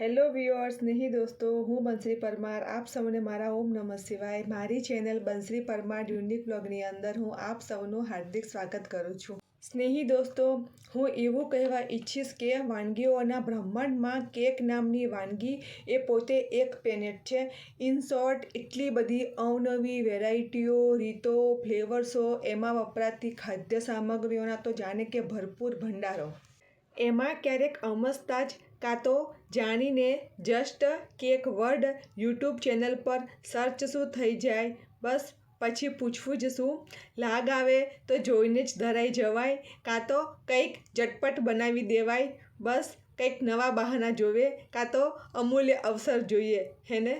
Hello viewers, સ્નેહી દોસ્તો, હું બંસરી પરમાર, આપ સૌને મારા ઓમ નમઃ શિવાય. મારી ચેનલ બંસરી પરમાર યુનિક બ્લોગની અંદર હું આપ સૌનું હાર્દિક સ્વાગત કરું છું. સ્નેહી દોસ્તો, હું એવું કહેવા ઈચ્છીશ કે વાનગીઓના બ્રહ્માંડમાં કેક નામની વાનગી એ પોતે એક પેનેટ છે. ઇન શોર્ટ, એટલી બધી અવનવી વેરાયટીઓ, રીતો, ફ્લેવર્સો એમાં વપરાતી ખાદ્ય સામગ્રીઓના તો જાણે કે ભરપૂર ભંડારો. એમાં ક્યારેક અમસ્તા જ કાં તો જાણીને just cake word YouTube channel પર સર્ચ શું થઈ જાય, બસ પછી પૂછવું જ શું. લાગ આવે તો જોઈને જ ધરાઈ જવાય, કાં તો કંઈક ઝટપટ બનાવી દેવાય, બસ કંઈક નવા બહાના જોવે, કાં તો અમૂલ્ય અવસર જોઈએ હેને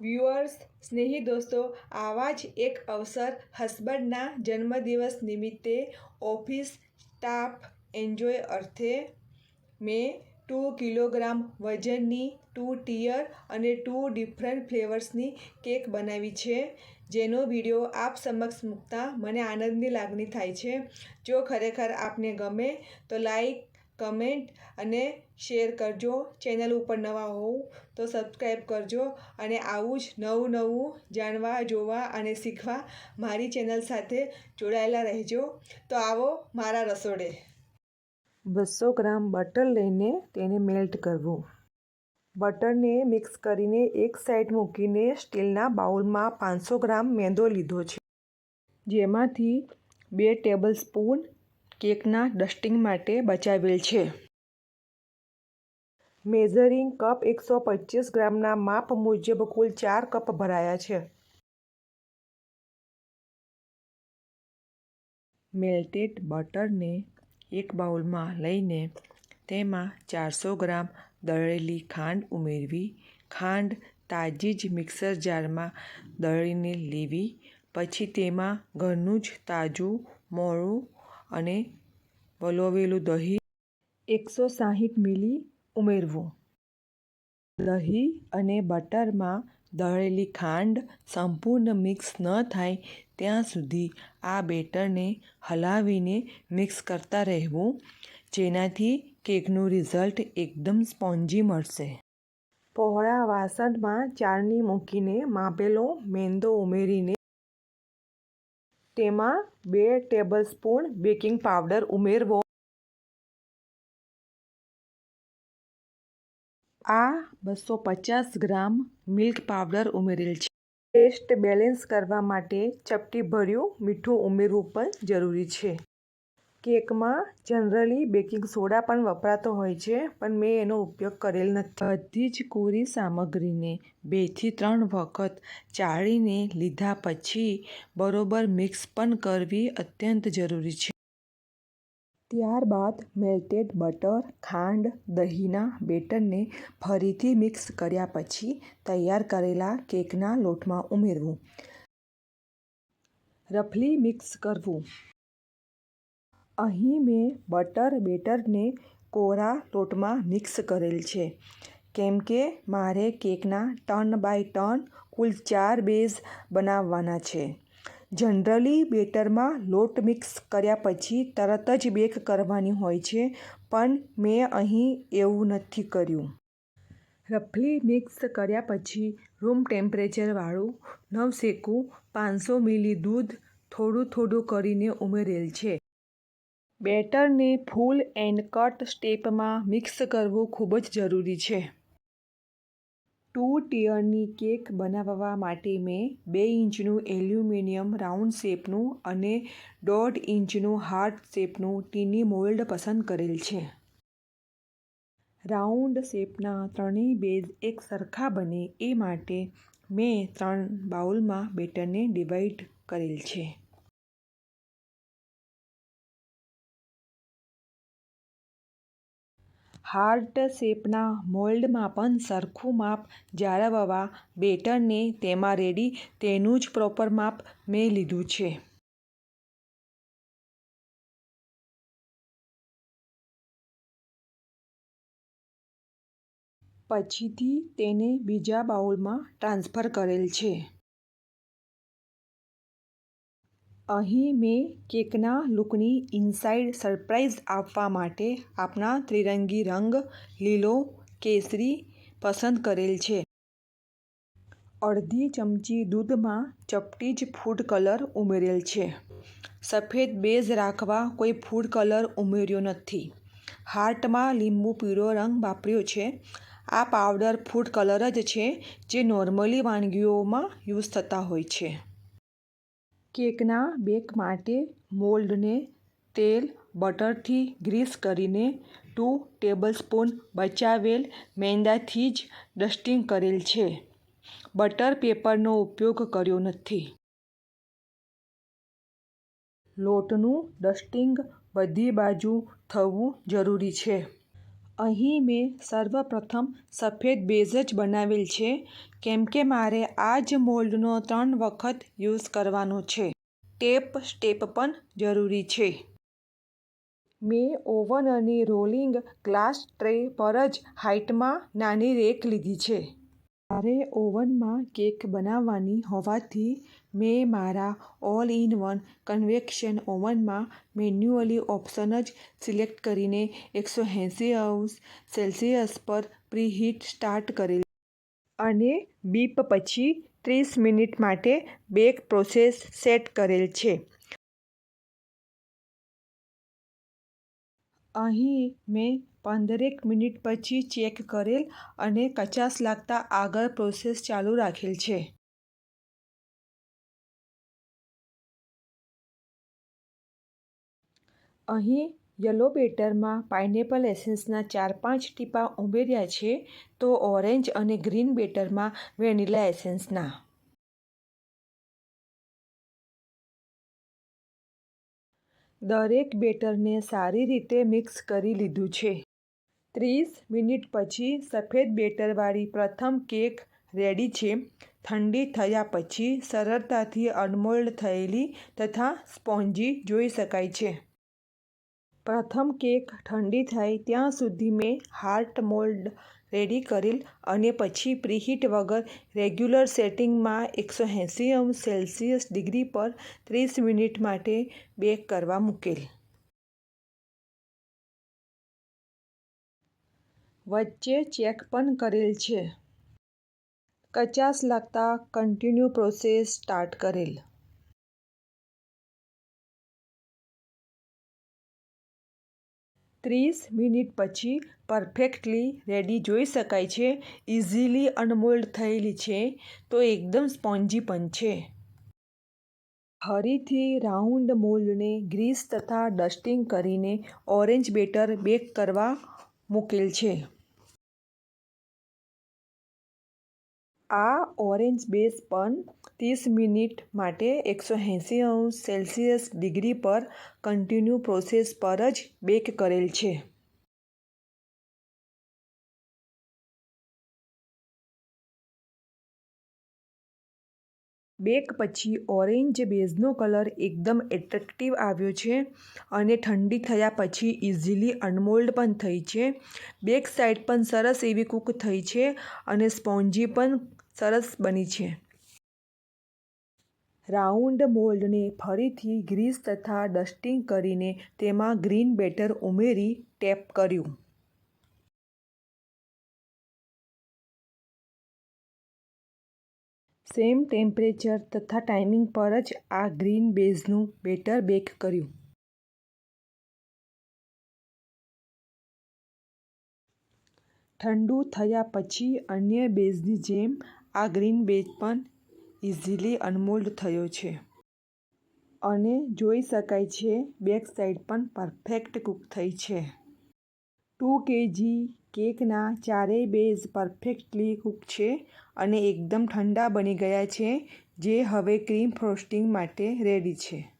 વ્યુઅર્સ સ્નેહી દોસ્તો, આવા જ એક અવસર હસબન્ડના જન્મદિવસ નિમિત્તે ઓફિસ સ્ટાફ એન્જોય અર્થે મેં ટુ કિલોગ્રામ વજનની ટુ ટીયર અને ટુ ડિફરન્ટ ફ્લેવર્સની કેક બનાવી છે, જેનો વીડિયો આપ સમક્ષ મૂકતા મને આનંદની લાગણી થાય છે. જો ખરેખર આપને ગમે તો લાઈક, કમેન્ટ અને શેર કરજો. ચેનલ ઉપર નવા હોવ તો સબસ્ક્રાઈબ કરજો અને આવું જ નવું નવું જાણવા, જોવા અને શીખવા મારી ચેનલ સાથે જોડાયેલા રહેજો. તો આવો મારા રસોડે. બસો ગ્રામ બટર લઈને તેને મેલ્ટ કરવું. બટરને મિક્સ કરીને એક સાઈડ મૂકીને સ્ટીલના બાઉલમાં પાંચસો ગ્રામ મેંદો લીધો છે. જેમાંથી બે ટેબલ સ્પૂન કેકના ડસ્ટિંગ માટે બચાવેલ છે. મેઝરિંગ કપ એકસો પચીસ ગ્રામના માપ મુજબ કુલ ચાર કપ ભરાયા છે. મેલ્ટેડ બટરને એક બાઉલમાં લઈને તેમાં ચારસો ગ્રામ દળેલી ખાંડ ઉમેરવી, ખાંડ તાજી જ મિક્સર જારમાં દળીને લેવી, પછી તેમાં ઘરનું જ તાજું, મોળું અને વલોવેલું દહીં એકસો સાહીઠ મિલી ઉમેરવું. દહીં અને બટરમાં દળેલી ખાંડ સંપૂર્ણ મિક્સ ન થાય ત્યાં સુધી આ બેટરને હલાવીને મિક્સ કરતા રહેવું, જેનાથી કેકનું રિઝલ્ટ એકદમ સ્પોન્જી મળશે. પહોળા વાસણમાં ચાળણી મૂકીને માપેલો મેંદો ઉમેરીને તેમાં બે ટેબલસ્પૂન બેકિંગ પાવડર ઉમેરવો. આ બસો પચાસ ગ્રામ મિલ્ક પાવડર ઉમેરેલ છે. ટેસ્ટ બેલેન્સ કરવા માટે ચપટીભર્યું મીઠું ઉમેરવું પણ જરૂરી છે. કેકમાં જનરલી બેકિંગ સોડા પણ વપરાતો હોય છે, પણ મેં એનો ઉપયોગ કરેલ નથી. બધી જ કોરી સામગ્રીને બેથી ત્રણ વખત ચાળીને લીધા પછી બરોબર મિક્સ પણ કરવી અત્યંત જરૂરી છે. ત્યારબાદ મેલ્ટેડ બટર, ખાંડ, દહીંના બેટરને ફરીથી મિક્સ કર્યા પછી તૈયાર કરેલા કેકના લોટમાં ઉમેરવું. રફલી મિક્સ કરવું. અહીં મેં બટર બેટરને કોરા લોટમાં મિક્સ કરેલ છે. કેમ કે મારે કેકના ટર્ન બાય ટર્ન કુલ ચાર બેઝ બનાવવાના છે. જનરલી બેટરમાં લોટ મિક્સ કર્યા પછી તરત જ બેક કરવાની હોય છે, પણ મેં અહીં એવું નથી કર્યું. રફલી મિક્સ કર્યા પછી રૂમ ટેમ્પરેચરવાળું નવશેકું પાંચસો મિલી દૂધ થોડું થોડું કરીને ઉમેરેલ છે. બેટરને ફૂલ એન્ડ કટ સ્ટેપમાં મિક્સ કરવું ખૂબ જ જરૂરી છે. ટુ ટીયરની કેક બનાવવા માટે મેં બે ઇંચનું એલ્યુમિનિયમ રાઉન્ડ શેપનું અને દોઢ ઇંચનું હાર્ટ શેપનું ટીની મોલ્ડ પસંદ કરેલ છે. રાઉન્ડ શેપના ત્રણેય બેઝ એક સરખા બને એ માટે મેં ત્રણ બાઉલમાં બેટરને ડિવાઈડ કરેલ છે. હાર્ટ શેપના મોલ્ડમાં પણ સરખું માપ જાળવવા બેટરને તેમાં રેડી તેનું જ પ્રોપર માપ મેં લીધું છે. પછીથી તેને બીજા બાઉલમાં ટ્રાન્સફર કરેલ છે. અહીં મેં કેકના લુકની ઇનસાઇડ સરપ્રાઈઝ આપવા માટે આપણા ત્રિરંગી રંગ, લીલો, કેસરી પસંદ કરેલ છે. અડધી ચમચી દૂધમાં ચપટી જ ફૂડ કલર ઉમેરેલ છે. સફેદ બેઝ રાખવા કોઈ ફૂડ કલર ઉમેર્યો નથી. હાર્ટમાં લીંબુ પીળો રંગ વાપર્યો છે. આ પાવડર ફૂડ કલર જ છે જે નોર્મલી વાનગીઓમાં યુઝ થતા હોય છે. કેકના બેક માટે મોલ્ડને તેલ, બટરથી ગ્રીસ કરીને ટુ ટેબલસ્પૂન બચાવેલ મેંદાથી જ ડસ્ટિંગ કરેલ છે. બટર પેપરનો ઉપયોગ કર્યો નથી. લોટનું ડસ્ટિંગ બધી બાજુ થવું જરૂરી છે. અહીં મેં સર્વપ્રથમ સફેદ બેઝ જ બનાવેલ છે કેમ કે મારે આ જ મોલ્ડનો ત્રણ વખત યુઝ કરવાનો છે. ટેપ સ્ટેપ પણ જરૂરી છે. મેં ઓવનની રોલિંગ ગ્લાસ ટ્રે પર જ હાઇટમાં નાની રેક લીધી છે. મારે ઓવનમાં કેક બનાવવાની હોવાથી મેં મારા ઓલ ઇન વન કન્વેક્શન ઓવનમાં મેન્યુઅલી ઓપ્શન જ સિલેક્ટ કરીને એકસો એંસી અંશ સેલ્સિયસ પર પ્રીહીટ સ્ટાર્ટ કરેલ અને બીપ પછી ત્રીસ મિનિટ માટે બેક પ્રોસેસ સેટ કરેલ છે. અહીં મેં પંદરેક મિનિટ પછી ચેક કરેલ અને કચાસ લાગતા આગળ પ્રોસેસ ચાલુ રાખેલ છે. અહીં યલો બેટરમાં પાઈનેપલ એસેન્સના ચાર પાંચ ટીપાં ઉમેર્યા છે તો ઓરેન્જ અને ગ્રીન બેટરમાં વેનીલા એસેન્સના દરેક બેટરને સારી રીતે મિક્સ કરી લીધું છે. ત્રીસ મિનિટ પછી સફેદ બેટરવાળી પ્રથમ કેક રેડી છે. ઠંડી થયા પછી સરળતાથી અનમોલ્ડ થયેલી તથા સ્પોન્જી જોઈ શકાય છે. પ્રથમ કેક ઠંડી થાય ત્યાં સુધી મેં હાર્ટ મોલ્ડ રેડી કરેલ અને પછી પ્રીહીટ વગર રેગ્યુલર સેટિંગમાં એકસો એંસી સેલ્સિયસ ડિગ્રી પર ત્રીસ મિનિટ માટે બેક કરવા મૂકેલ. વચ્ચે ચેક પણ કરેલ છે. કચાસ લાગતા કન્ટિન્યુ પ્રોસેસ સ્ટાર્ટ કરેલ. ત્રીસ મિનિટ પછી પરફેક્ટલી રેડી જોઈ શકાય છે. ઇઝીલી અનમોલ્ડ થયેલી છે, તો એકદમ સ્પોન્જી પણ છે. ફરીથી રાઉન્ડ મોલ્ડને ગ્રીસ તથા ડસ્ટિંગ કરીને ઓરેન્જ બેટર બેક કરવા મૂકેલ છે. આ ઓરેન્જ બેઝ પણ ત્રીસ મિનિટ માટે એકસો એંસી અંશ સેલ્સિયસ ડિગ્રી પર કન્ટીન્યુ પ્રોસેસ પર જ બેક કરેલ છે. બેક પછી ઓરેન્જ બેઝનો કલર એકદમ એટ્રેક્ટિવ આવ્યો છે અને ઠંડી થયા પછી ઇઝીલી અનમોલ્ડ પણ થઈ છે. બેક સાઈડ પણ સરસ એવી કૂક થઈ છે અને સ્પોન્જી પણ સરસ બની છે. રાઉન્ડ મોલ્ડને ફરીથી ગ્રીસ તથા ડસ્ટિંગ કરીને તેમાં ગ્રીન બેટર ઉમેરી ટેપ કર્યું. સેમ ટેમ્પરેચર તથા ટાઈમિંગ પર જ આ ગ્રીન બેઝનું બેટર બેક કર્યું. ઠંડુ થયા પછી અન્ય બેઝની જેમ આ ગ્રીન બેજ પણ ઇઝીલી અનમોલ્ડ થયો છે. અને જોઈ શકાય છે બેક સાઈડ પણ પરફેક્ટ કૂક થઈ છે. ટુ કેજી કેકના ચારેય બેઝ પરફેક્ટલી કૂક છે અને એકદમ ઠંડા બની ગયા છે, જે હવે ક્રીમ ફ્રોસ્ટિંગ માટે રેડી છે.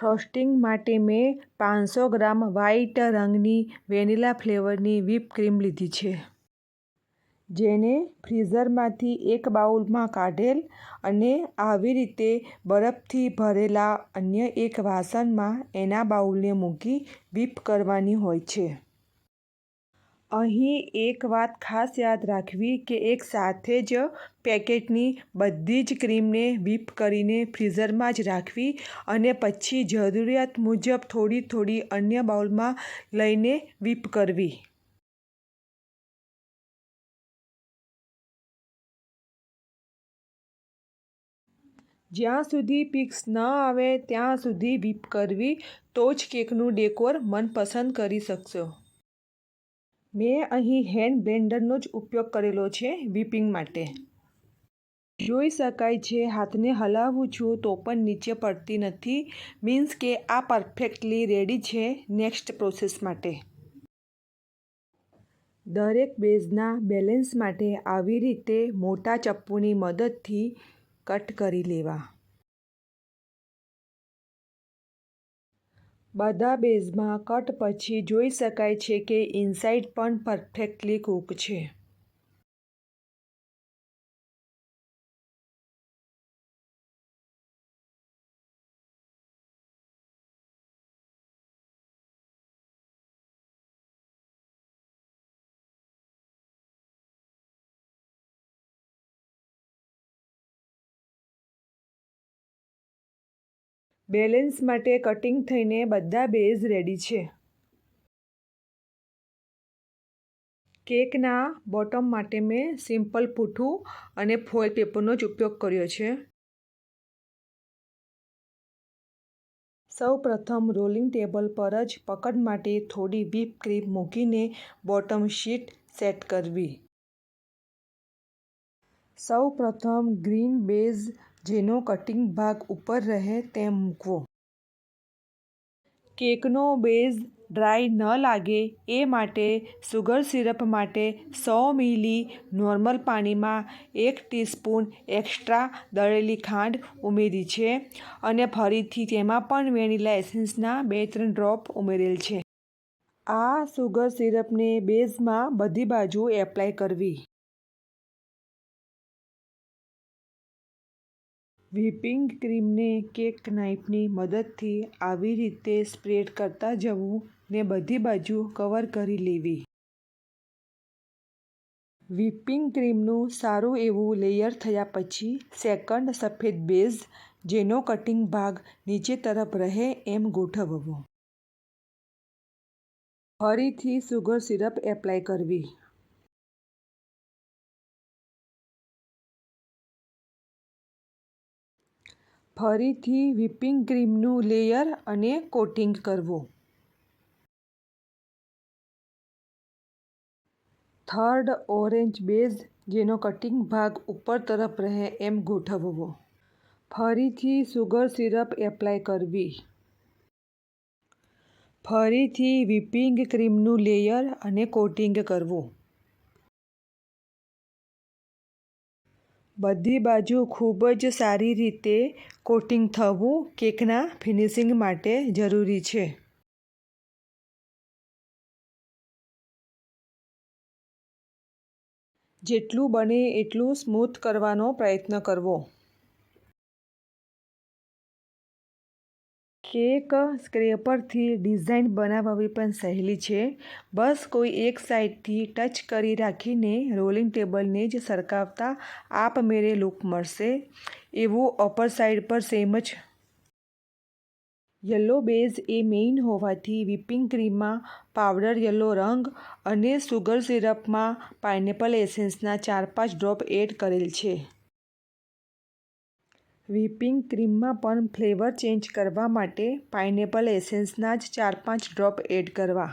ફ્રોસ્ટિંગ માટે મેં પાંચસો ગ્રામ વ્હાઈટ રંગની વેનિલા ફ્લેવરની વ્હીપ ક્રીમ લીધી છે. જેને ફ્રીઝરમાંથી એક બાઉલમાં કાઢેલ અને આવી રીતે બરફથી ભરેલા અન્ય એક વાસણમાં એના બાઉલને મૂકી વ્હીપ કરવાની હોય છે. અહીં એક વાત ખાસ યાદ રાખવી કે એક સાથે જ પેકેટની બધી જ ક્રીમને વ્હીપ કરીને ફ્રીઝરમાં જ રાખવી અને પછી જરૂરિયાત મુજબ થોડી થોડી અન્ય બાઉલમાં લઈને વીપ કરવી. જ્યાં સુધી પિક્સ ન આવે, ત્યાં સુધી વિપ કરવી, તો જ કેકનું ડેકોર મનપસંદ કરી શકશો. મેં અહીં હેન્ડ બ્લેન્ડરનો જ ઉપયોગ કરેલો છે વિપિંગ માટે. જોઈ શકાય છે, હાથને હલાવું છું તો પણ નીચે પડતી નથી, મીન્સ કે આ પરફેક્ટલી રેડી છે નેક્સ્ટ પ્રોસેસ માટે. દરેક બેઝના બેલેન્સ માટે આવી રીતે મોટા ચપ્પુની મદદથી કટ કરી લેવા. બધા બેઝમાં કટ પછી જોઈ શકાય છે કે ઇનસાઇડ પણ પરફેક્ટલી કૂક છે. બેલેન્સ માટે કટિંગ થઈને બધા બેઝ રેડી છે. કેકના બોટમ માટે મેં સિમ્પલ પૂઠું અને ફોઇલ પેપરનો જ ઉપયોગ કર્યો છે. સૌ પ્રથમ રોલિંગ ટેબલ પર જ પકડ માટે થોડી વીપ ક્રીમ મૂકીને બોટમ શીટ સેટ કરવી. સૌ પ્રથમ ગ્રીન બેઝ જેનો કટિંગ ભાગ ઉપર રહે તેમ મૂકવો. કેકનો બેઝ ડ્રાય ન લાગે એ માટે સુગર સિરપ માટે સો મિલી નોર્મલ પાણીમાં એક ટીસ્પૂન એક્સ્ટ્રા દળેલી ખાંડ ઉમેરી છે અને ફરીથી તેમાં પણ વેનીલા એસેન્સના બે ત્રણ ડ્રોપ ઉમેરેલ છે. આ સુગર સિરપને બેઝમાં બધી બાજુ એપ્લાય કરવી. વ્હીપિંગ ક્રીમને કેક નાઇફની મદદથી આવી રીતે સ્પ્રેડ કરતા જવું ને બધી બાજુ કવર કરી લેવી. વ્હીપિંગ ક્રીમનું સારું એવું લેયર થયા પછી સેકન્ડ સફેદ બેઝ, જેનો કટિંગ ભાગ નીચે તરફ રહે એમ ગોઠવવો. ફરીથી સુગર સિરપ એપ્લાય કરવી. ફરીથી વિપિંગ ક્રીમનું લેયર અને કોટિંગ કરવું. થર્ડ ઓરેન્જ બેઝ, જેનો કટિંગ ભાગ ઉપર તરફ રહે એમ ગોઠવવો. ફરીથી સુગર સિરપ એપ્લાય કરવી. ફરીથી વિપિંગ ક્રીમનું લેયર અને કોટિંગ કરવું. બધી બાજુ ખૂબ જ સારી રીતે કોટિંગ થવું કેકના ફિનિશિંગ માટે જરૂરી છે. જેટલું બને એટલું સ્મૂથ કરવાનો પ્રયત્ન કરવો. કેક સ્ક્રેપરથી ડિઝાઇન બનાવવી પણ સહેલી છે. બસ કોઈ એક સાઈડથી ટચ કરી રાખીને રોલિંગ ટેબલને જ સરકાવતા આપમેળે લુક મળશે. એવું અપર સાઈડ પર સેમ જ. યલો બેઝ એ મેઇન હોવાથી વિપિંગ ક્રીમમાં પાવડર યલો રંગ અને સુગર સિરપમાં પાઇનેપલ એસેન્સના ચાર પાંચ ડ્રોપ એડ કરેલ છે. વ્હીપિંગ ક્રીમમાં પણ ફ્લેવર ચેન્જ કરવા માટે પાઇનેપલ એસેન્સના જ ચાર પાંચ ડ્રોપ એડ કરવા.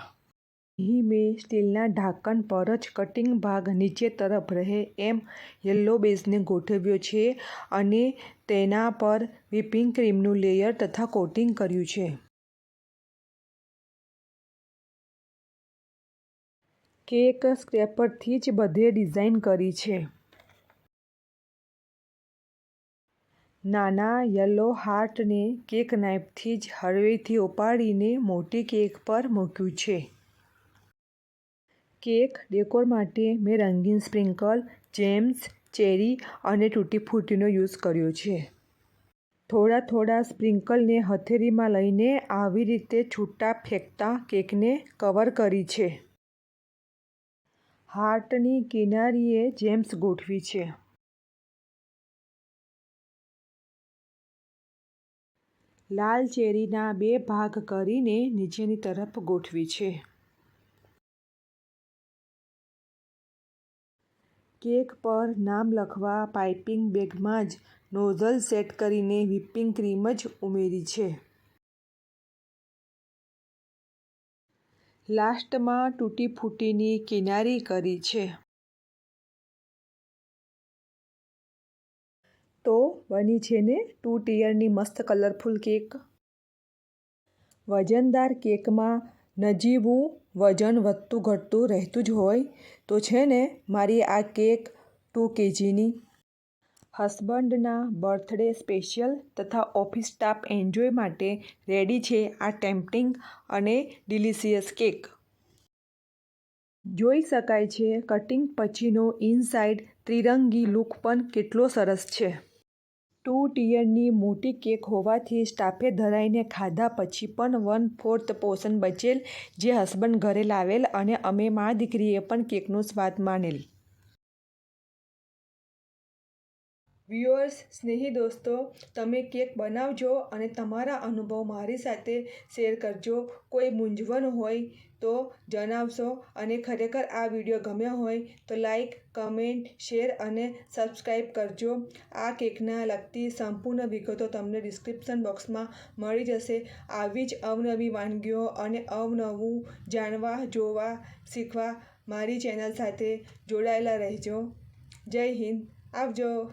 અહીં મેં સ્ટીલના ઢાંકણ પર જ કટિંગ ભાગ નીચે તરફ રહે એમ યલો બેઝને ગોઠવ્યો છે અને તેના પર વ્હીપિંગ ક્રીમનું લેયર તથા કોટિંગ કર્યું છે. કેક સ્ક્રેપરથી જ બધે ડિઝાઇન કરી છે. નાના યલો હાર્ટને કેક નાઇફથી જ હળવેથી ઉપાડીને મોટી કેક પર મૂક્યું છે. કેક ડેકોર માટે મેં રંગીન સ્પ્રિંકલ, જેમ્સ, ચેરી અને તૂટી ફૂટીનો યુઝ કર્યો છે. થોડા થોડા સ્પ્રિંકલને હથેળીમાં લઈને આવી રીતે છૂટા ફેંકતા કેકને કવર કરી છે. હાર્ટની કિનારીએ જેમ્સ ગોઠવી છે. લાલ ચેરીના બે ભાગ કરીને નીચેની તરફ ગોઠવી છે. કેક પર નામ લખવા પાઇપિંગ બેગમાં જ નોઝલ સેટ કરીને વ્હિપિંગ ક્રીમ જ ઉમેરી છે. લાસ્ટમાં તૂટી ફૂટીની કિનારી કરી છે. તો બની છે ને ટુ ટીયરની મસ્ત કલરફુલ કેક. વજનદાર કેકમાં નજીવું વજન વધતું ઘટતું રહેતું જ હોય તો છે ને મારી આ કેક ટુ કેજીની. હસબન્ડના બર્થડે સ્પેશિયલ તથા ઓફિસ સ્ટાફ એન્જોય માટે રેડી છે આ ટેમ્પટિંગ અને ડિલિશિયસ કેક. જોઈ શકાય છે કટિંગ પછીનો ઇનસાઇડ ત્રિરંગી લુક પણ કેટલો સરસ છે. ટુ ટીયરની મોટી કેક હોવાથી સ્ટાફે ધરાઈને ખાધા પછી પણ વન ફોર્થ પોર્શન બચેલ જે હસબન્ડ ઘરે લાવેલ અને અમે મા દીકરીએ પણ કેકનો સ્વાદ માણેલ વ્યુઅર્સ સ્નેહી દોસ્તો, તમે કેક બનાવજો અને તમારા અનુભવ મારી સાથે શેર કરજો. કોઈ મૂંઝવણ હોય તો જણાવશો અને ખરેખર આ વીડિયો ગમ્યો હોય તો લાઈક, કમેન્ટ, શેર અને સબસ્ક્રાઈબ કરજો. આ કેકના લગતી સંપૂર્ણ વિગતો તમને ડિસ્ક્રિપ્શન બોક્સમાં મળી જશે. આવી જ અવનવી વાનગીઓ અને અવનવું જાણવા, જોવા, શીખવા મારી ચેનલ સાથે જોડાયેલા રહેજો. જય હિન્દ. આવજો.